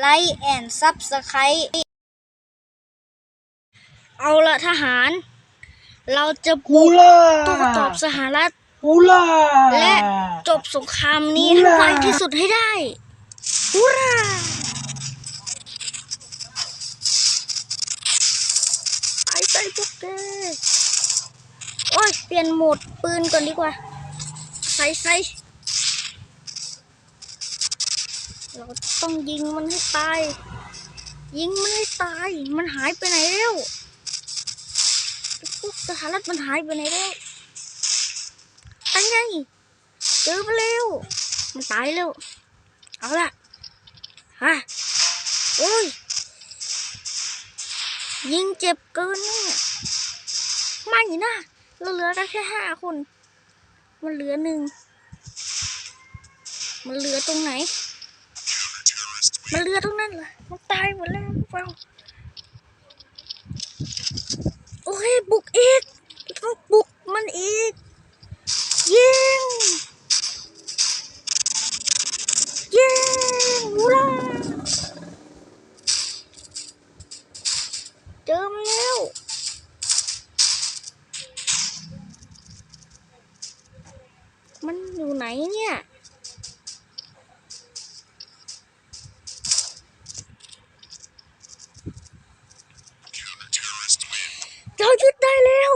ไลค์แอนซับสไครต์เอาละทหาร เราจะฮูบุกล่าตัวตอบสหรัฐฮูล่าและจบสงครามนี้ฮูให้ล่าไวที่สุดให้ได้ฮูราไปไปพวกแกโอ้ย เปลี่ยนโหมดปืนก่อนดีกว่า ใส่ใส่ เราต้องยิงมันให้ตาย ยิงมันให้ตาย มันหายไปไหนแล้วพวกสหรัฐมันหายไปไหนแล้วตั้งไงเจอมาแล้ว มันตายแล้ว เอาละฮะโอ้ย ยิงเจ็บเกินเนี่ยไม่นะเราเหลือกันแค่ห้าคน มันเหลือหนึ่ง มันเหลือตรงไหน มันเลือตรงนั้นเหรอมันตายหมดแล้วเปล่าโอเคบุกอีกต้องบุกมันอีก ยิง ยิงวูราเจอมาแล้วมันอยู่ไหนเนี่ย เรายึดได้เรายึดมันได้แล้ว